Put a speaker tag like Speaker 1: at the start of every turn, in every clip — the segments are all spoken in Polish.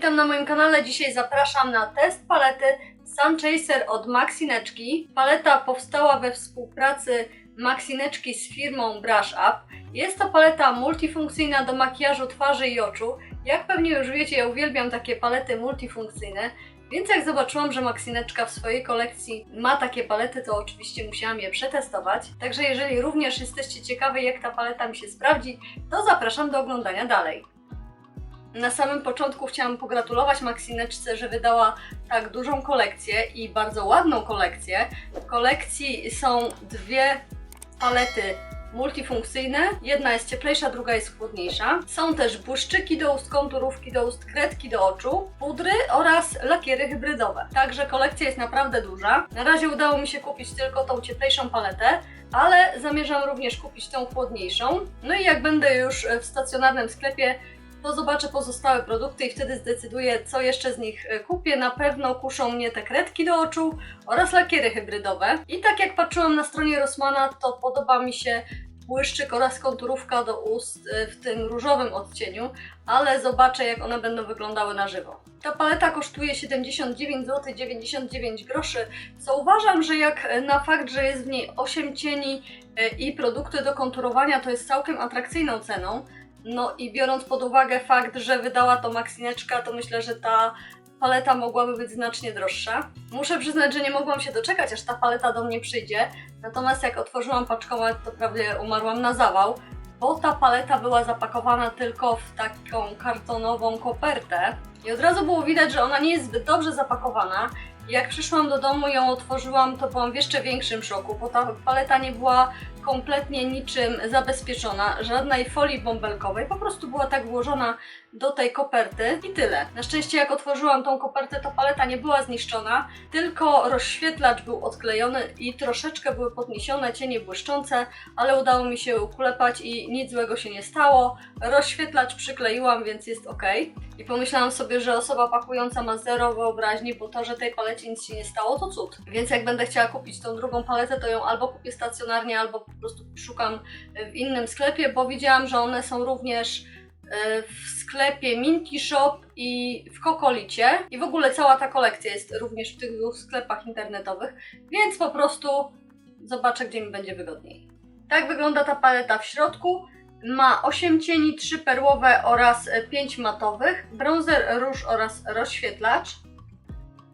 Speaker 1: Witam na moim kanale. Dzisiaj zapraszam na test palety Sun Chaser od Maxineczki. Paleta powstała we współpracy Maxineczki z firmą Brush Up. Jest to paleta multifunkcyjna do makijażu twarzy i oczu. Jak pewnie już wiecie, ja uwielbiam takie palety multifunkcyjne. Więc jak zobaczyłam, że Maxineczka w swojej kolekcji ma takie palety, to oczywiście musiałam je przetestować. Także jeżeli również jesteście ciekawi, jak ta paleta mi się sprawdzi, to zapraszam do oglądania dalej. Na samym początku chciałam pogratulować Maxineczce, że wydała tak dużą kolekcję i bardzo ładną kolekcję. W kolekcji są dwie palety multifunkcyjne. Jedna jest cieplejsza, druga jest chłodniejsza. Są też błyszczyki do ust, konturówki do ust, kredki do oczu, pudry oraz lakiery hybrydowe. Także kolekcja jest naprawdę duża. Na razie udało mi się kupić tylko tą cieplejszą paletę, ale zamierzam również kupić tą chłodniejszą. No i jak będę już w stacjonarnym sklepie, to zobaczę pozostałe produkty i wtedy zdecyduję, co jeszcze z nich e, kupię. Na pewno kuszą mnie te kredki do oczu oraz lakiery hybrydowe. I tak jak patrzyłam na stronie Rossmana, to podoba mi się błyszczyk oraz konturówka do ust e, w tym różowym odcieniu, ale zobaczę jak one będą wyglądały na żywo. Ta paleta kosztuje 79 zł 99 groszy, co uważam, że jak na fakt, że jest w niej 8 cieni e, i produkty do konturowania, to jest całkiem atrakcyjną ceną. No i biorąc pod uwagę fakt, że wydała to Maxineczka, to myślę, że ta paleta mogłaby być znacznie droższa. Muszę przyznać, że nie mogłam się doczekać, aż ta paleta do mnie przyjdzie. Natomiast jak otworzyłam paczkomat, to prawie umarłam na zawał, bo ta paleta była zapakowana tylko w taką kartonową kopertę. I od razu było widać, że ona nie jest zbyt dobrze zapakowana. Jak przyszłam do domu i ją otworzyłam, to byłam w jeszcze większym szoku, bo ta paleta nie była kompletnie niczym zabezpieczona, żadnej folii bąbelkowej, po prostu była tak włożona do tej koperty i tyle. Na szczęście jak otworzyłam tą kopertę, to paleta nie była zniszczona, tylko rozświetlacz był odklejony i troszeczkę były podniesione cienie błyszczące, ale udało mi się uklepać i nic złego się nie stało. Rozświetlacz przykleiłam, więc jest ok. I pomyślałam sobie, że osoba pakująca ma zero wyobraźni, bo to, że tej palecie nic się nie stało, to cud. Więc jak będę chciała kupić tą drugą paletę, to ją albo kupię stacjonarnie, albo po prostu szukam w innym sklepie, bo widziałam, że one są również e, w sklepie Minki Shop i w Kokolicie. I w ogóle cała ta kolekcja jest również w tych dwóch sklepach internetowych, więc po prostu zobaczę, gdzie mi będzie wygodniej. Tak wygląda ta paleta w środku. Ma 8 cieni, 3 perłowe oraz 5 matowych, bronzer, róż oraz rozświetlacz.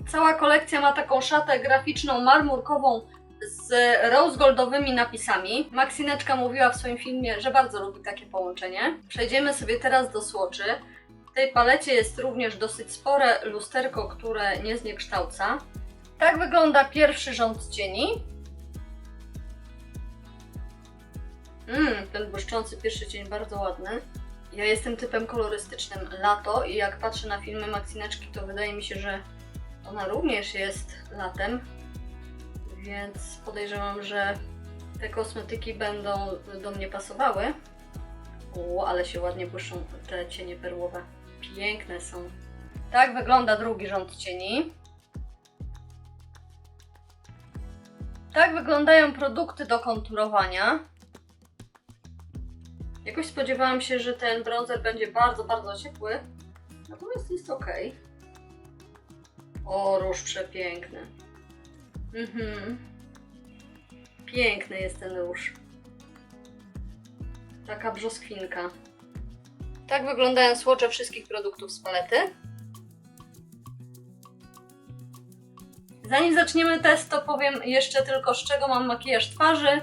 Speaker 1: Cała kolekcja ma taką szatę graficzną marmurkową z rose goldowymi napisami. Maxineczka mówiła w swoim filmie, że bardzo lubi takie połączenie. Przejdziemy sobie teraz do słoczy. W tej palecie jest również dosyć spore lusterko, które nie zniekształca. Tak wygląda pierwszy rząd cieni. Mmm, ten błyszczący pierwszy cień bardzo ładny. Ja jestem typem kolorystycznym lato i jak patrzę na filmy Maxineczki, to wydaje mi się, że ona również jest latem, więc podejrzewam, że te kosmetyki będą do mnie pasowały. O, ale się ładnie błyszczą te cienie perłowe. Piękne są. Tak wygląda drugi rząd cieni. Tak wyglądają produkty do konturowania. Jakoś spodziewałam się, że ten bronzer będzie bardzo, bardzo ciepły. Natomiast jest ok. O, róż przepiękny. Mhm. Piękny jest ten róż. Taka brzoskwinka. Tak wyglądają słocze wszystkich produktów z palety. Zanim zaczniemy test, to powiem jeszcze tylko z czego mam makijaż twarzy.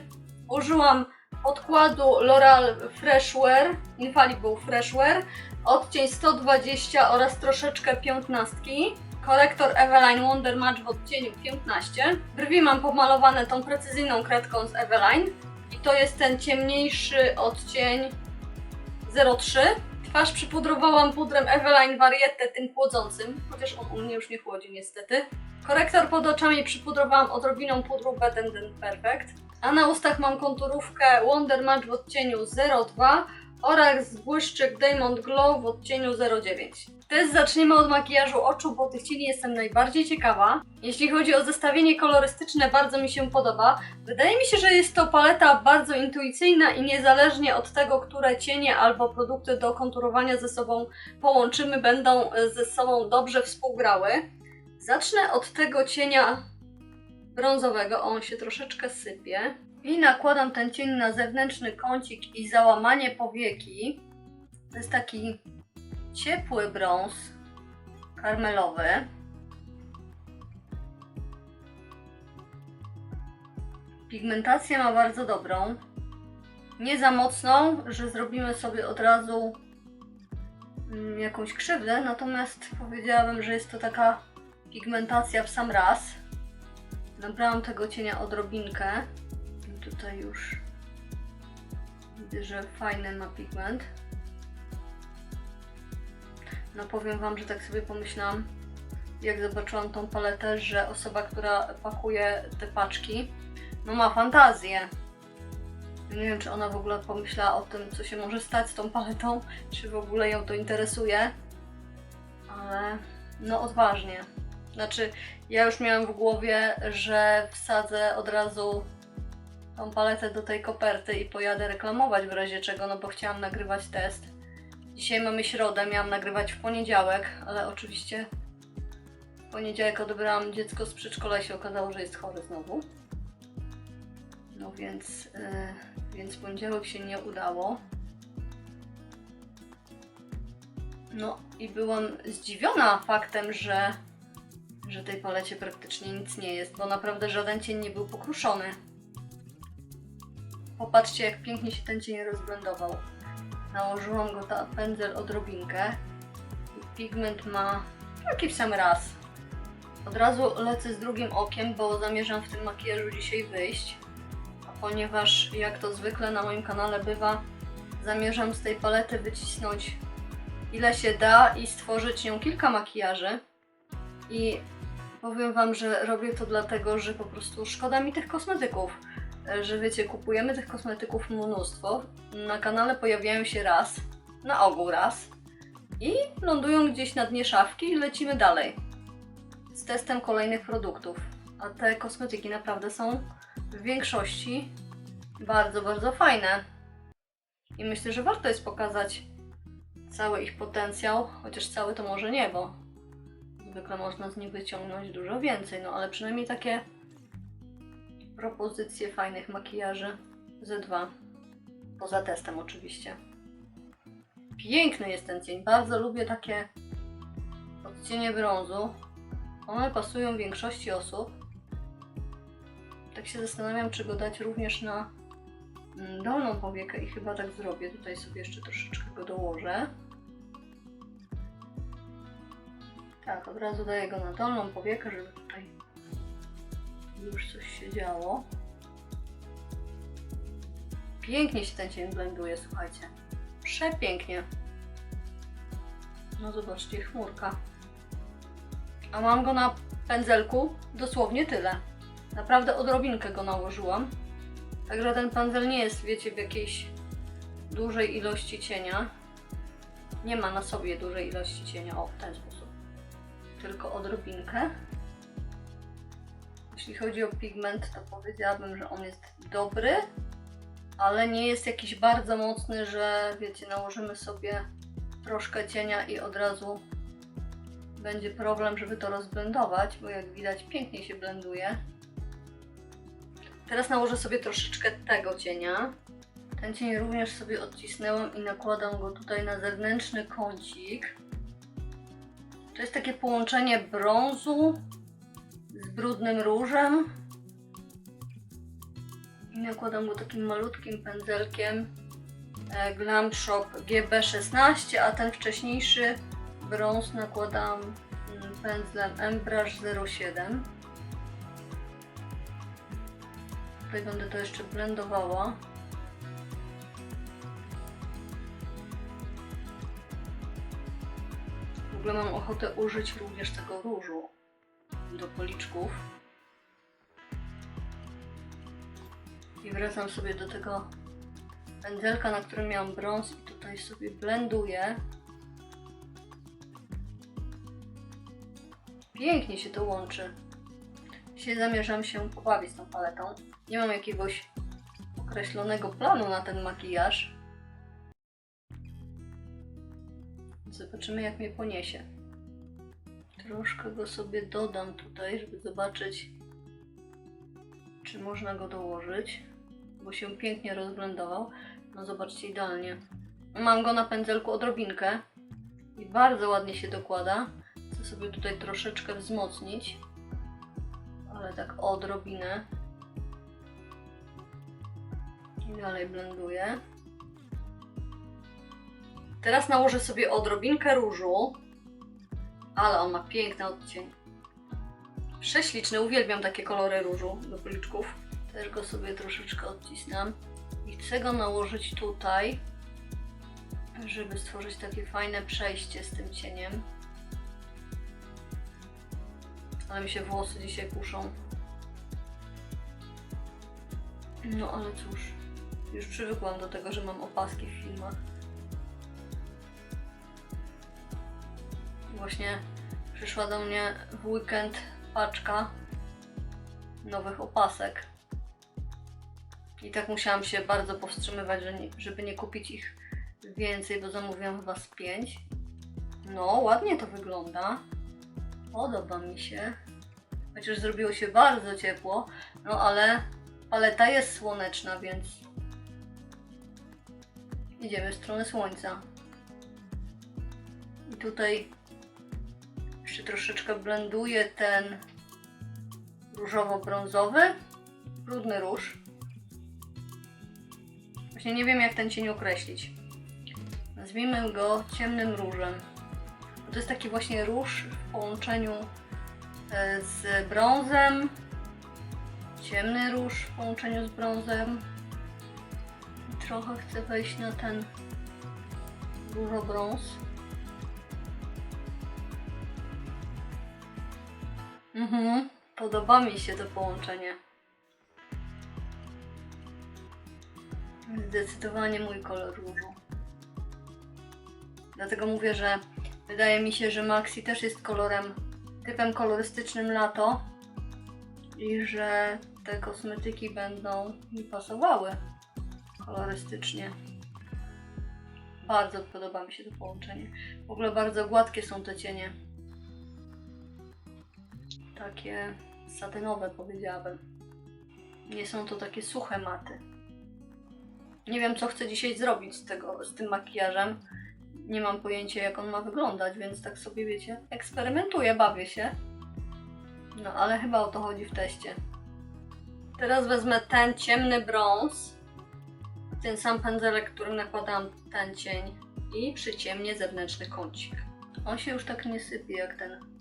Speaker 1: Użyłam odkładu L'Oreal Freshwear, Infallible Freshwear, odcień 120 oraz troszeczkę piętnastki. Korektor Eveline Wonder Match w odcieniu 15. Brwi mam pomalowane tą precyzyjną kredką z Eveline i to jest ten ciemniejszy odcień 03. Twarz przypudrowałam pudrem Eveline Variette, tym chłodzącym, chociaż on u mnie już nie chłodzi niestety. Korektor pod oczami przypudrowałam odrobiną pudru n Perfect. A na ustach mam konturówkę Wonder Match w odcieniu 02 oraz błyszczyk Diamond Glow w odcieniu 09. Test zaczniemy od makijażu oczu, bo tych cieni jestem najbardziej ciekawa. Jeśli chodzi o zestawienie kolorystyczne, bardzo mi się podoba. Wydaje mi się, że jest to paleta bardzo intuicyjna i niezależnie od tego, które cienie albo produkty do konturowania ze sobą połączymy, będą e, ze sobą dobrze współgrały. Zacznę od tego cienia brązowego, on się troszeczkę sypie. I nakładam ten cień na zewnętrzny kącik i załamanie powieki. To jest taki ciepły brąz karmelowy. Pigmentację ma bardzo dobrą. Nie za mocną, że zrobimy sobie od razu mm, jakąś krzywdę, natomiast powiedziałabym, że jest to taka pigmentacja w sam raz. Nabrałam tego cienia odrobinkę. Tutaj już widzę, że fajny ma pigment. No powiem Wam, że tak sobie pomyślałam, jak zobaczyłam tą paletę, że osoba, która pakuje te paczki, no ma fantazję. Nie wiem, czy ona w ogóle pomyślała o tym, co się może stać z tą paletą, czy w ogóle ją to interesuje, ale no odważnie. Znaczy, ja już miałam w głowie, że wsadzę od razu tą paletę do tej koperty i pojadę reklamować w razie czego, no bo chciałam nagrywać test. Dzisiaj mamy środę, miałam nagrywać w poniedziałek, ale oczywiście w poniedziałek odebrałam dziecko z przedszkola i się okazało, że jest chory znowu. No więc, yy, więc poniedziałek się nie udało. No i byłam zdziwiona faktem, że, że tej palecie praktycznie nic nie jest, bo naprawdę żaden cień nie był pokruszony. Popatrzcie, jak pięknie się ten cień rozblendował. Nałożyłam go na pędzel odrobinkę. Pigment ma taki w sam raz. Od razu lecę z drugim okiem, bo zamierzam w tym makijażu dzisiaj wyjść. A ponieważ, jak to zwykle na moim kanale bywa, zamierzam z tej palety wycisnąć ile się da i stworzyć nią kilka makijaży. I powiem Wam, że robię to dlatego, że po prostu szkoda mi tych kosmetyków. E, Że wiecie, kupujemy tych kosmetyków mnóstwo. Na kanale pojawiają się raz, na ogół raz. I lądują gdzieś na dnie szafki i lecimy dalej. Z testem kolejnych produktów. A te kosmetyki naprawdę są w większości bardzo, bardzo fajne. I myślę, że warto jest pokazać cały ich potencjał, chociaż cały to może nie, bo zwykle można z nich wyciągnąć dużo więcej, no ale przynajmniej takie propozycje fajnych makijaży Z2. Poza testem oczywiście. Piękny jest ten cień, bardzo lubię takie odcienie brązu. One pasują większości osób. Tak się zastanawiam, czy go dać również na mm, dolną powiekę i chyba tak zrobię. Tutaj sobie jeszcze troszeczkę go dołożę. Tak, od razu daję go na dolną powiekę, żeby tutaj już coś się działo. Pięknie się ten cień blenduje, słuchajcie. Przepięknie. No zobaczcie, chmurka. A mam go na pędzelku dosłownie tyle. Naprawdę odrobinkę go nałożyłam. Także ten pędzel nie jest, wiecie, w jakiejś dużej ilości cienia. Nie ma na sobie dużej ilości cienia, o, w ten sposób. Tylko odrobinkę. Jeśli chodzi o pigment, to powiedziałabym, że on jest dobry, ale nie jest jakiś bardzo mocny, że wiecie, nałożymy sobie troszkę cienia i od razu będzie problem, żeby to rozblendować, bo jak widać pięknie się blenduje. Teraz nałożę sobie troszeczkę tego cienia. Ten cień również sobie odcisnęłam i nakładam go tutaj na zewnętrzny kącik. To jest takie połączenie brązu z brudnym różem. I nakładam go takim malutkim pędzelkiem e, Glam Shop GB16, a ten wcześniejszy brąz nakładam mm, pędzlem Embrush 07. Tutaj będę to jeszcze blendowała. W ogóle mam ochotę użyć również tego różu do policzków. I wracam sobie do tego pędzelka, na którym miałam brąz i tutaj sobie blenduję. Pięknie się to łączy. Dzisiaj zamierzam się pobawić tą paletą. Nie mam jakiegoś określonego planu na ten makijaż. Zobaczymy jak mnie poniesie. Troszkę go sobie dodam tutaj, żeby zobaczyć czy można go dołożyć, bo się pięknie rozblendował. No zobaczcie, idealnie. Mam go na pędzelku odrobinkę i bardzo ładnie się dokłada. Chcę sobie tutaj troszeczkę wzmocnić, ale tak odrobinę. I dalej blenduję. Teraz nałożę sobie odrobinkę różu, ale on ma piękny odcień. Prześliczny, uwielbiam takie kolory różu do policzków. Też go sobie troszeczkę odcisnę. I chcę go nałożyć tutaj, żeby stworzyć takie fajne przejście z tym cieniem. Ale mi się włosy dzisiaj puszą. No ale cóż, już przywykłam do tego, że mam opaski w filmach. Właśnie przyszła do mnie w weekend paczka nowych opasek. I tak musiałam się bardzo powstrzymywać, żeby nie kupić ich więcej, bo zamówiłam chyba z pięć. No, ładnie to wygląda. Podoba mi się. Chociaż zrobiło się bardzo ciepło, no ale paleta jest słoneczna, więc idziemy w stronę słońca. I tutaj jeszcze troszeczkę blenduję ten różowo-brązowy, brudny róż. Właśnie nie wiem jak ten cień określić. Nazwijmy go ciemnym różem. To jest taki właśnie róż w połączeniu e, z brązem. Ciemny róż w połączeniu z brązem. Trochę chcę wejść na ten różobrąz. Mhm, podoba mi się to połączenie. Zdecydowanie mój kolor różu. Dlatego mówię, że wydaje mi się, że Maxi też jest kolorem, typem kolorystycznym lato i że te kosmetyki będą mi pasowały kolorystycznie. Bardzo podoba mi się to połączenie. W ogóle bardzo gładkie są te cienie takie satynowe powiedziałabym. Nie są to takie suche maty. Nie wiem, co chcę dzisiaj zrobić z, tego, z tym makijażem. Nie mam pojęcia, jak on ma wyglądać, więc tak sobie wiecie, eksperymentuję, bawię się. No, ale chyba o to chodzi w teście. Teraz wezmę ten ciemny brąz, ten sam pędzelek, którym nakładałam ten cień i przyciemnię zewnętrzny kącik. On się już tak nie sypie jak ten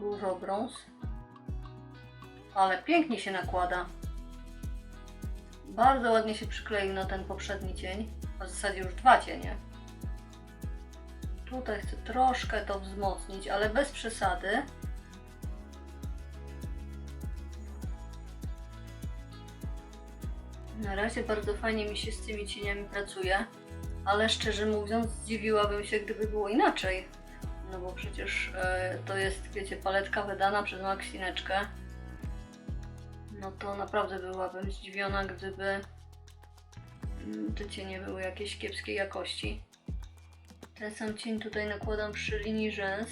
Speaker 1: różobrąz. Ale pięknie się nakłada. Bardzo ładnie się przykleił na ten poprzedni cień. A w zasadzie już dwa cienie. Tutaj chcę troszkę to wzmocnić, ale bez przesady. Na razie bardzo fajnie mi się z tymi cieniami pracuje, ale szczerze mówiąc zdziwiłabym się, gdyby było inaczej. No bo przecież e, to jest, wiecie, paletka wydana przez Maxineczkę. No to naprawdę byłabym zdziwiona, gdyby mm, te cienie były jakieś kiepskiej jakości. Ten sam cień tutaj nakładam przy linii rzęs.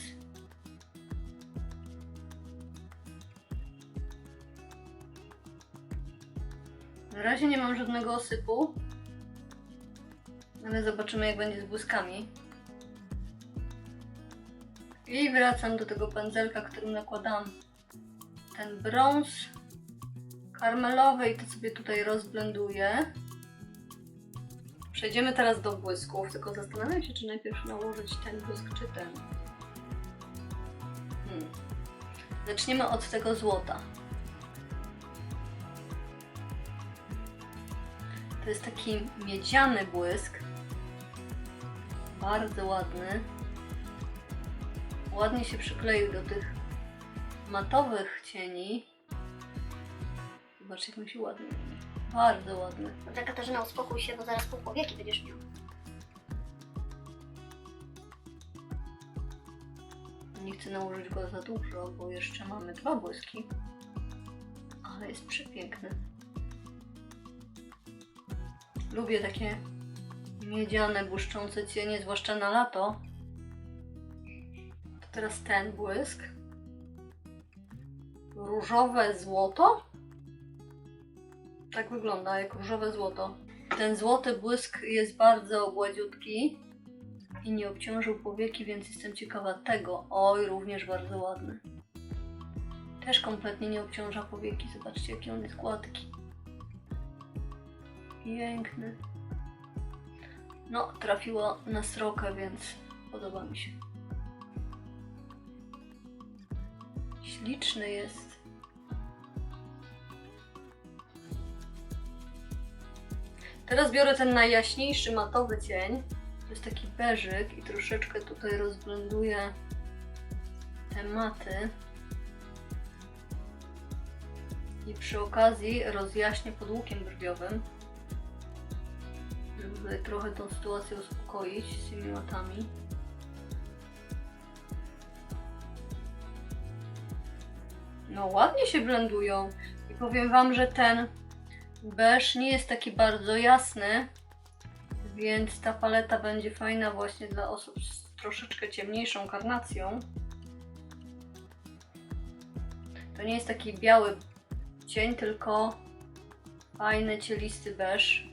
Speaker 1: Na razie nie mam żadnego osypu, ale zobaczymy jak będzie z błyskami. I wracam do tego pędzelka, którym nakładam ten brąz karmelowy i to sobie tutaj rozblenduję. Przejdziemy teraz do błysków, tylko zastanawiam się, czy najpierw nałożyć ten błysk, czy ten. Hmm. Zaczniemy od tego złota. To jest taki miedziany błysk. Bardzo ładny ładnie się przykleił do tych matowych cieni. Zobaczcie, jak mi się ładnie Bardzo ładny.
Speaker 2: Dobra, Katarzyna, uspokój się, bo zaraz pół powieki będziesz miał.
Speaker 1: Nie chcę nałożyć go za dużo, bo jeszcze mamy dwa błyski. Ale jest przepiękny. Lubię takie miedziane, błyszczące cienie, zwłaszcza na lato. Teraz ten błysk. Różowe złoto. Tak wygląda, jak różowe złoto. Ten złoty błysk jest bardzo gładziutki i nie obciążył powieki, więc jestem ciekawa tego. Oj, również bardzo ładny. Też kompletnie nie obciąża powieki. Zobaczcie, jakie on jest gładki. Piękny. No, trafiło na srokę, więc podoba mi się. Śliczny jest. Teraz biorę ten najjaśniejszy matowy cień. To jest taki beżyk i troszeczkę tutaj rozblenduję te maty. I przy okazji rozjaśnię pod łukiem brwiowym. Żeby trochę tą sytuację uspokoić z tymi matami. No ładnie się blendują. I powiem Wam, że ten beż nie jest taki bardzo jasny, więc ta paleta będzie fajna właśnie dla osób z troszeczkę ciemniejszą karnacją. To nie jest taki biały cień, tylko fajny, cielisty beż.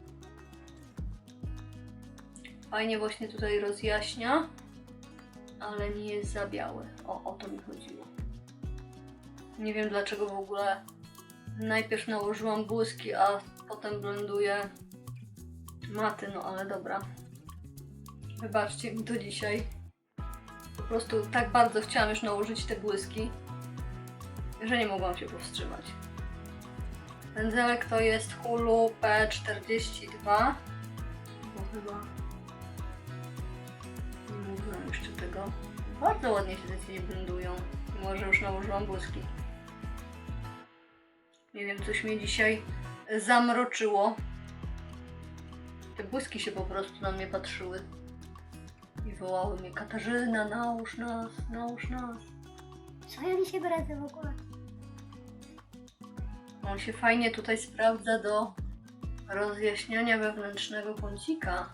Speaker 1: Fajnie właśnie tutaj rozjaśnia, ale nie jest za biały. O, o to mi chodziło. Nie wiem dlaczego w ogóle najpierw nałożyłam błyski, a potem blenduję maty, no ale dobra. Wybaczcie mi to dzisiaj. Po prostu tak bardzo chciałam już nałożyć te błyski, że nie mogłam się powstrzymać. Pędzelek to jest Hulu P42. Bo chyba nie mówiłam jeszcze tego. Bardzo ładnie się te cienie blendują. Mimo, że już nałożyłam błyski. Nie wiem, coś mnie dzisiaj zamroczyło. Te błyski się po prostu na mnie patrzyły. I wołały mnie Katarzyna, nałóż nas, nałóż nas.
Speaker 2: Co ja dzisiaj bredzę w ogóle?
Speaker 1: On się fajnie tutaj sprawdza do rozjaśniania wewnętrznego kącika.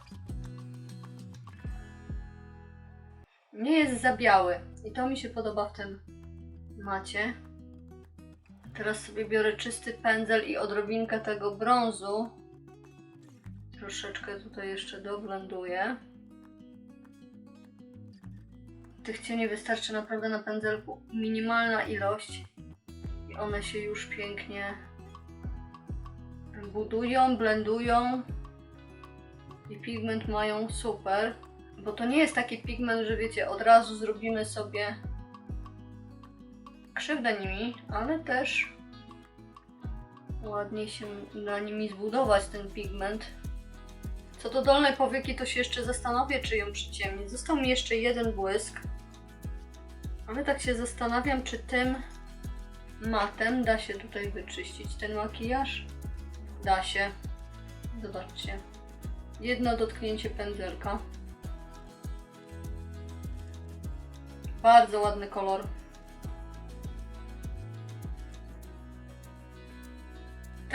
Speaker 1: Nie jest za biały i to mi się podoba w tym macie. Teraz sobie biorę czysty pędzel i odrobinkę tego brązu. Troszeczkę tutaj jeszcze doblenduję. Tych cieni wystarczy naprawdę na pędzelku minimalna ilość i one się już pięknie budują, blendują i pigment mają super, bo to nie jest taki pigment, że wiecie, od razu zrobimy sobie krzywdę nimi, ale też ładnie się da nimi zbudować ten pigment. Co do dolnej powieki, to się jeszcze zastanowię, czy ją przyciemnić. Został mi jeszcze jeden błysk, ale tak się zastanawiam, czy tym matem da się tutaj wyczyścić ten makijaż. Da się. Zobaczcie. Jedno dotknięcie pędzelka. Bardzo ładny kolor.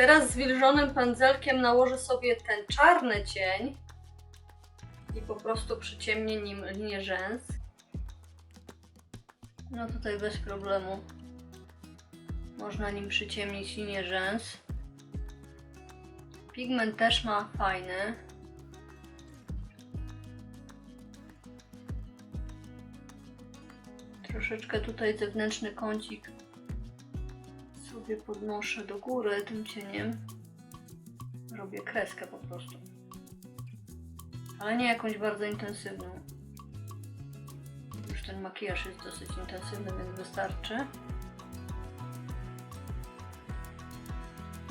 Speaker 1: Teraz zwilżonym pędzelkiem nałożę sobie ten czarny cień i po prostu przyciemnię nim linię rzęs. No tutaj bez problemu. Można nim przyciemnić linię rzęs. Pigment też ma fajny. Troszeczkę tutaj zewnętrzny kącik sobie podnoszę do góry tym cieniem. Robię kreskę po prostu. Ale nie jakąś bardzo intensywną. Już ten makijaż jest dosyć intensywny, więc wystarczy.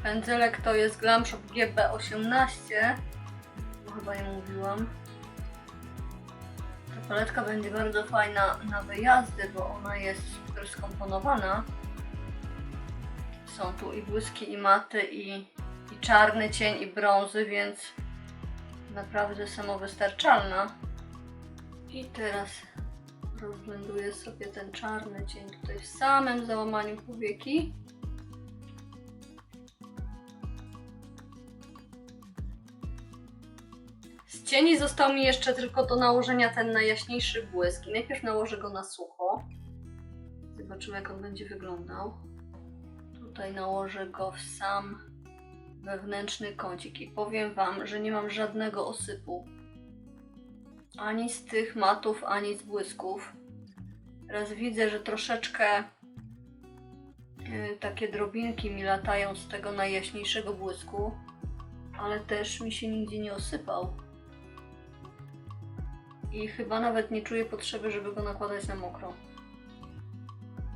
Speaker 1: Pędzelek to jest Glam Shop GB18, bo chyba nie mówiłam. Ta paletka będzie bardzo fajna na wyjazdy, bo ona jest skomponowana. Są tu i błyski, i maty, i i czarny cień i brązy, więc naprawdę samowystarczalna. I teraz rozblenduję sobie ten czarny cień tutaj w samym załamaniu powieki. Z cieni został mi jeszcze tylko do nałożenia ten najjaśniejszy błysk. Najpierw nałożę go na sucho. Zobaczymy jak on będzie wyglądał. Tutaj nałożę go w sam wewnętrzny kącik i powiem Wam, że nie mam żadnego osypu. Ani z tych matów, ani z błysków. Teraz widzę, że troszeczkę y, takie drobinki mi latają z tego najjaśniejszego błysku, ale też mi się nigdzie nie osypał. I chyba nawet nie czuję potrzeby, żeby go nakładać na mokro.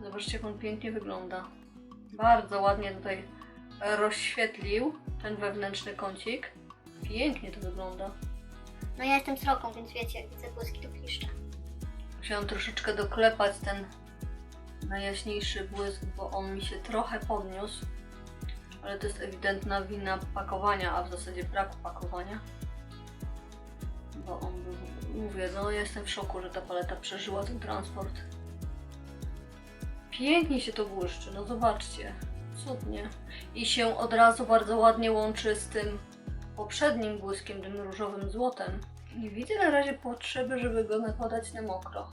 Speaker 1: Zobaczcie, jak on pięknie wygląda. Bardzo ładnie tutaj rozświetlił ten wewnętrzny kącik. Pięknie to wygląda.
Speaker 2: No ja jestem sroką, więc wiecie, jak widzę błyski to piszczę.
Speaker 1: Musiałam troszeczkę doklepać ten najjaśniejszy błysk, bo on mi się trochę podniósł. Ale to jest ewidentna wina pakowania, a w zasadzie braku pakowania. Bo on był, mówię, no ja jestem w szoku, że ta paleta przeżyła ten transport. Pięknie się to błyszczy, no zobaczcie. Cudnie. I się od razu bardzo ładnie łączy z tym poprzednim błyskiem, tym różowym złotem. Nie widzę na razie potrzeby, żeby go nakładać na mokro.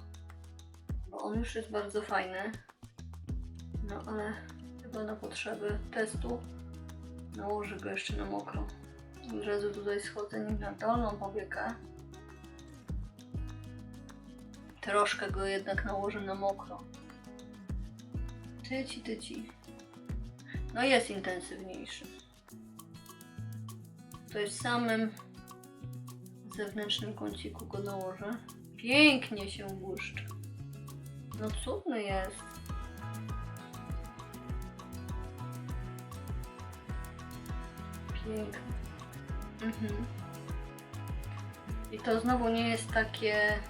Speaker 1: Bo on już jest bardzo fajny. No ale chyba na potrzeby testu nałożę go jeszcze na mokro. Od razu tutaj schodzę nim na dolną powiekę. Troszkę go jednak nałożę na mokro. Tyci, tyci. No jest intensywniejszy. To jest w samym zewnętrznym kąciku go nałożę. Pięknie się błyszczy. No cudny jest. Piękny. Mhm. I to znowu nie jest takie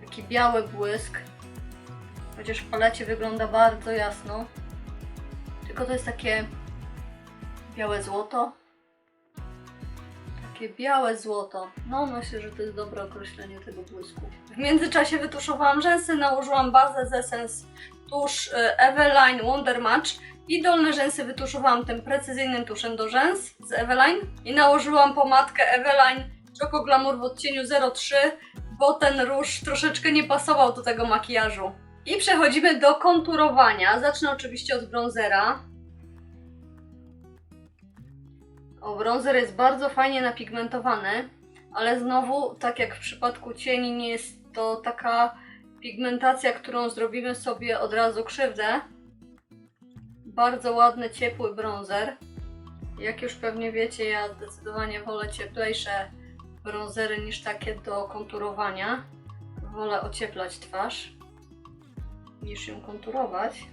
Speaker 1: taki biały błysk. Chociaż w palecie wygląda bardzo jasno. Tylko to jest takie białe złoto. Takie białe złoto. No myślę, że to jest dobre określenie tego błysku. W międzyczasie wytuszowałam rzęsy, nałożyłam bazę z Essence tusz y, Eveline Wonder Match i dolne rzęsy wytuszowałam tym precyzyjnym tuszem do rzęs z Eveline i nałożyłam pomadkę Eveline Choco Glamour w odcieniu 03, bo ten róż troszeczkę nie pasował do tego makijażu. I przechodzimy do konturowania. Zacznę oczywiście od bronzera. O, bronzer jest bardzo fajnie napigmentowany, ale znowu, tak jak w przypadku cieni, nie jest to taka pigmentacja, którą zrobimy sobie od razu krzywdę. Bardzo ładny, ciepły bronzer. Jak już pewnie wiecie, ja zdecydowanie wolę cieplejsze bronzery niż takie do konturowania. Wolę ocieplać twarz niż ją konturować.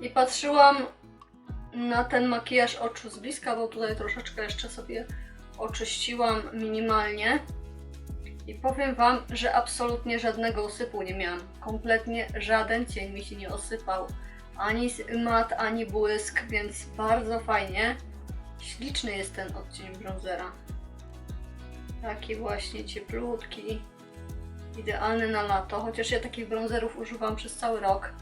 Speaker 1: I patrzyłam na ten makijaż oczu z bliska, bo tutaj troszeczkę jeszcze sobie oczyściłam minimalnie. I powiem Wam, że absolutnie żadnego osypu nie miałam. Kompletnie żaden cień mi się nie osypał. Ani mat, ani błysk, więc bardzo fajnie. Śliczny jest ten odcień bronzera. Taki właśnie cieplutki. Idealny na lato, chociaż ja takich bronzerów używam przez cały rok.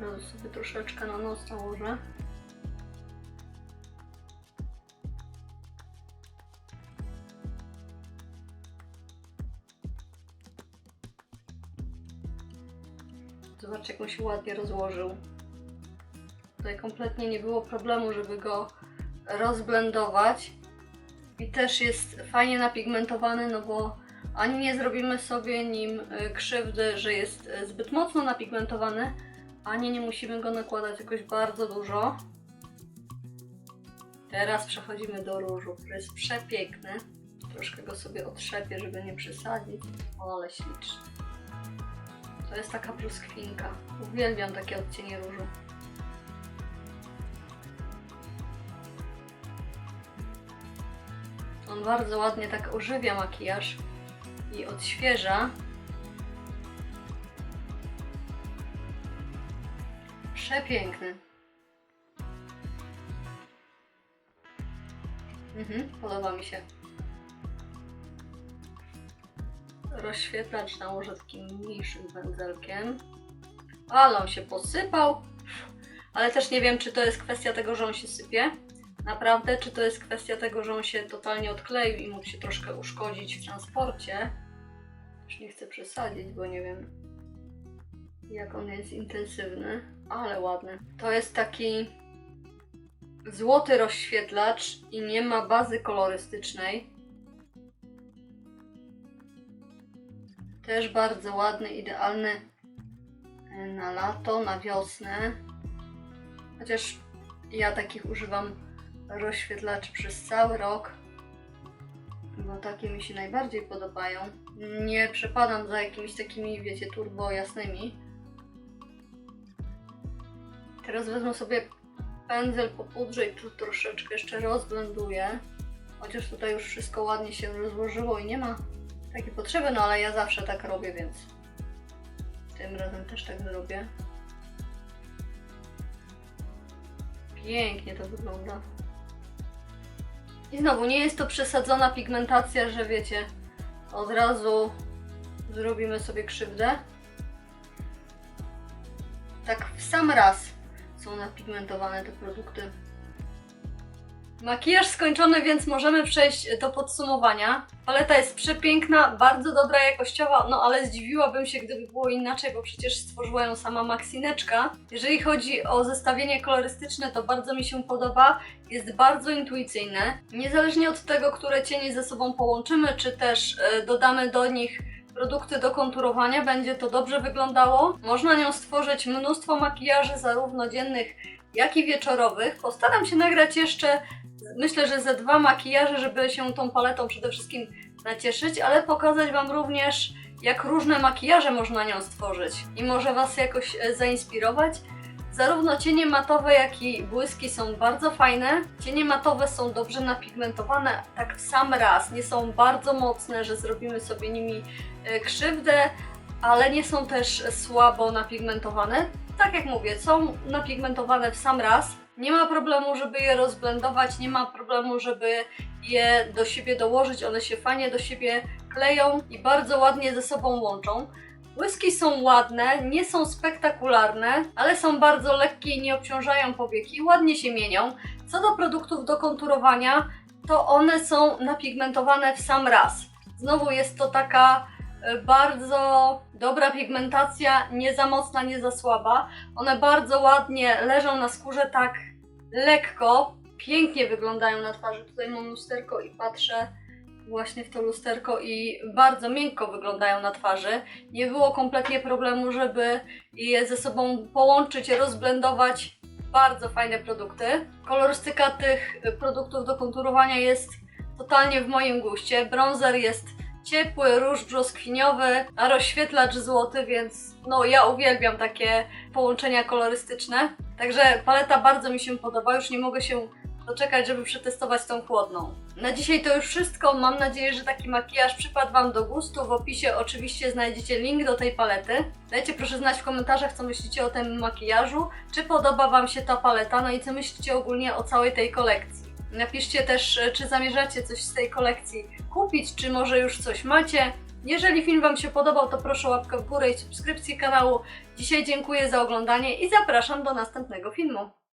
Speaker 1: Razu sobie troszeczkę na nos nałożę. Zobaczcie, jak on się ładnie rozłożył. Tutaj kompletnie nie było problemu, żeby go rozblendować. I też jest fajnie napigmentowany, no bo ani nie zrobimy sobie nim y, krzywdy, że jest y, zbyt mocno napigmentowany, ani nie musimy go nakładać jakoś bardzo dużo. Teraz przechodzimy do różu, który jest przepiękny. Troszkę go sobie otrzepię, żeby nie przesadzić. O, ale śliczny. To jest taka brzoskwinka. Uwielbiam takie odcienie różu. On bardzo ładnie tak ożywia makijaż i odświeża. Przepiękny. Mhm, podoba mi się. Rozświetlacz nałożę takim mniejszym pędzelkiem. Ale on się posypał. Ale też nie wiem, czy to jest kwestia tego, że on się sypie. Naprawdę, czy to jest kwestia tego, że on się totalnie odkleił i mógł się troszkę uszkodzić w transporcie. Już nie chcę przesadzić, bo nie wiem, jak on jest intensywny, ale ładny. To jest taki złoty rozświetlacz i nie ma bazy kolorystycznej. Też bardzo ładny, idealny e, na lato, na wiosnę. Chociaż ja takich używam rozświetlaczy przez cały rok, bo takie mi się najbardziej podobają. Nie przepadam za jakimiś takimi, wiecie, turbo jasnymi. Teraz wezmę sobie pędzel po pudrze i tu troszeczkę jeszcze rozblenduję. Chociaż tutaj już wszystko ładnie się rozłożyło i nie ma takiej potrzeby, no ale ja zawsze tak robię, więc tym razem też tak zrobię. Pięknie to wygląda. I znowu, nie jest to przesadzona pigmentacja, że wiecie, od razu zrobimy sobie krzywdę. Tak w sam raz są napigmentowane te produkty. Makijaż skończony, więc możemy przejść do podsumowania. Paleta jest przepiękna, bardzo dobra jakościowa, no ale zdziwiłabym się, gdyby było inaczej, bo przecież stworzyła ją sama Maxineczka. Jeżeli chodzi o zestawienie kolorystyczne, to bardzo mi się podoba. Jest bardzo intuicyjne. Niezależnie od tego, które cienie ze sobą połączymy, czy też e, dodamy do nich produkty do konturowania, będzie to dobrze wyglądało. Można nią stworzyć mnóstwo makijaży, zarówno dziennych, jak i wieczorowych. Postaram się nagrać jeszcze, myślę, że ze dwa makijaże, żeby się tą paletą przede wszystkim nacieszyć, ale pokazać Wam również, jak różne makijaże można nią stworzyć i może Was jakoś e, zainspirować. Zarówno cienie matowe, jak i błyski są bardzo fajne. Cienie matowe są dobrze napigmentowane, tak w sam raz. Nie są bardzo mocne, że zrobimy sobie nimi e, krzywdę, ale nie są też słabo napigmentowane. Tak jak mówię, są napigmentowane w sam raz. Nie ma problemu, żeby je rozblendować, nie ma problemu, żeby je do siebie dołożyć. One się fajnie do siebie kleją i bardzo ładnie ze sobą łączą. Błyski są ładne, nie są spektakularne, ale są bardzo lekkie i nie obciążają powieki, ładnie się mienią. Co do produktów do konturowania, to one są napigmentowane w sam raz. Znowu jest to taka e, bardzo dobra pigmentacja, nie za mocna, nie za słaba. One bardzo ładnie leżą na skórze tak lekko, pięknie wyglądają na twarzy. Tutaj mam lusterko i patrzę właśnie w to lusterko i bardzo miękko wyglądają na twarzy. Nie było kompletnie problemu, żeby je ze sobą połączyć, rozblendować. Bardzo fajne produkty. Kolorystyka tych produktów do konturowania jest totalnie w moim guście. Bronzer jest ciepły, róż brzoskwiniowy, a rozświetlacz złoty, więc no ja uwielbiam takie połączenia kolorystyczne. Także paleta bardzo mi się podoba, już nie mogę się doczekać, żeby przetestować tą chłodną. Na dzisiaj to już wszystko. Mam nadzieję, że taki makijaż przypadł Wam do gustu. W opisie oczywiście znajdziecie link do tej palety. Dajcie proszę znać w komentarzach, co myślicie o tym makijażu. Czy podoba Wam się ta paleta? No i co myślicie ogólnie o całej tej kolekcji? Napiszcie też, e, czy zamierzacie coś z tej kolekcji kupić, czy może już coś macie. Jeżeli film Wam się podobał, to proszę o łapkę w górę i subskrypcję kanału. Dzisiaj dziękuję za oglądanie i zapraszam do następnego filmu.